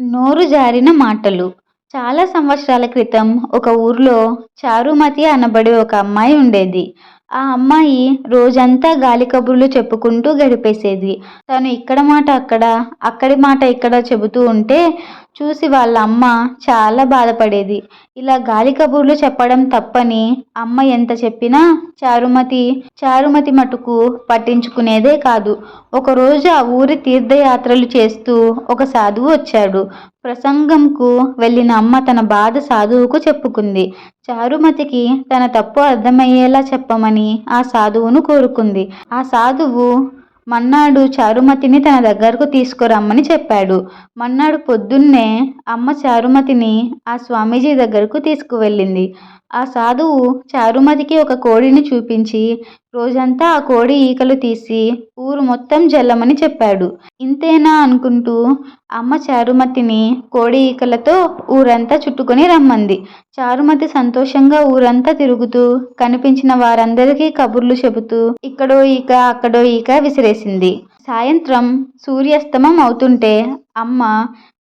నోరు జారిన మాటలు. చాలా సంవత్సరాల క్రితం ఒక ఊర్లో చారుమతి అనబడే ఒక అమ్మాయి ఉండేది. ఆ అమ్మాయి రోజంతా గాలి కబుర్లు చెప్పుకుంటూ గడిపేసేది. తను ఇక్కడ మాట అక్కడ అక్కడి మాట ఇక్కడ చెబుతూ ఉంటే చూసి వాళ్ళ అమ్మ చాలా బాధపడేది. ఇలా గాలి కబుర్లు చెప్పడం తప్పని అమ్మ ఎంత చెప్పినా చారుమతి చారుమతి మటుకు పట్టించుకునేదే కాదు. ఒకరోజు ఆ ఊరి తీర్థయాత్రలు చేస్తూ ఒక సాధువు వచ్చాడు. ప్రసంగంకు వెళ్ళిన అమ్మ తన బాధ సాధువుకు చెప్పుకుంది. చారుమతికి తన తప్పు అర్థమయ్యేలా చెప్పమని ఆ సాధువును కోరుకుంది. ఆ సాధువు మన్నాడు చారుమతిని తన దగ్గరకు తీసుకురమ్మని చెప్పాడు. మన్నాడు పొద్దున్నే అమ్మ చారుమతిని ఆ స్వామీజీ దగ్గరకు తీసుకువెళ్ళింది. ఆ సాధువు చారుమతికి ఒక కోడిని చూపించి రోజంతా ఆ కోడి ఈకలు తీసి ఊరు మొత్తం జల్లమని చెప్పాడు. ఇంతేనా అనుకుంటూ అమ్మ చారుమతిని కోడి ఈకలతో ఊరంతా చుట్టుకొని రమ్మంది. చారుమతి సంతోషంగా ఊరంతా తిరుగుతూ కనిపించిన వారందరికీ కబుర్లు చెబుతూ ఇక్కడో ఈక అక్కడో ఈక విసిరేసింది. సాయంత్రం సూర్యాస్తమం అవుతుంటే అమ్మ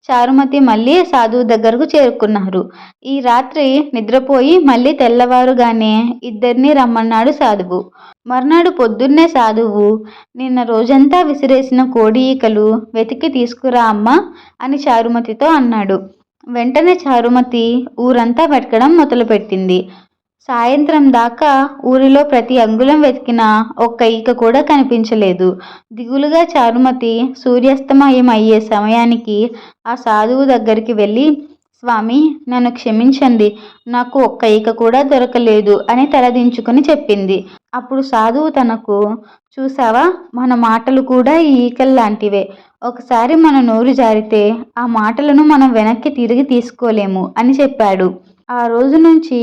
చారుమతి మళ్ళీ సాధువు దగ్గరకు చేరుకున్నారు. ఈ రాత్రి నిద్రపోయి మళ్ళీ తెల్లవారుగానే ఇద్దరిని రమ్మన్నాడు సాధువు. మర్నాడు పొద్దున్నే సాధువు నిన్న రోజంతా విసిరేసిన కోడి ఈకలు వెతికి తీసుకురా అమ్మా అని చారుమతితో అన్నాడు. వెంటనే చారుమతి ఊరంతా వెతకడం మొదలుపెట్టింది. సాయంత్రం దాకా ఊరిలో ప్రతి అంగుళం వెతికినా ఒక్క ఈక కూడా కనిపించలేదు. దిగులుగా చారుమతి సూర్యాస్తమయం అయ్యే సమయానికి ఆ సాధువు దగ్గరికి వెళ్ళి స్వామి నన్ను క్షమించండి. నాకు ఒక్క ఈక కూడా దొరకలేదు అని తలదించుకుని చెప్పింది. అప్పుడు సాధువు తనకు చూసావా మన మాటలు కూడా ఈ ఈకల్లాంటివే. ఒకసారి మన నోరు జారితే ఆ మాటలను మనం వెనక్కి తిరిగి తీసుకోలేము అని చెప్పాడు. ఆ రోజు నుంచి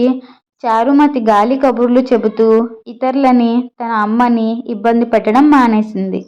చారుమతి గాలి కబుర్లు చెబుతూ ఇతరులని తన అమ్మని ఇబ్బంది పెట్టడం మానేసింది.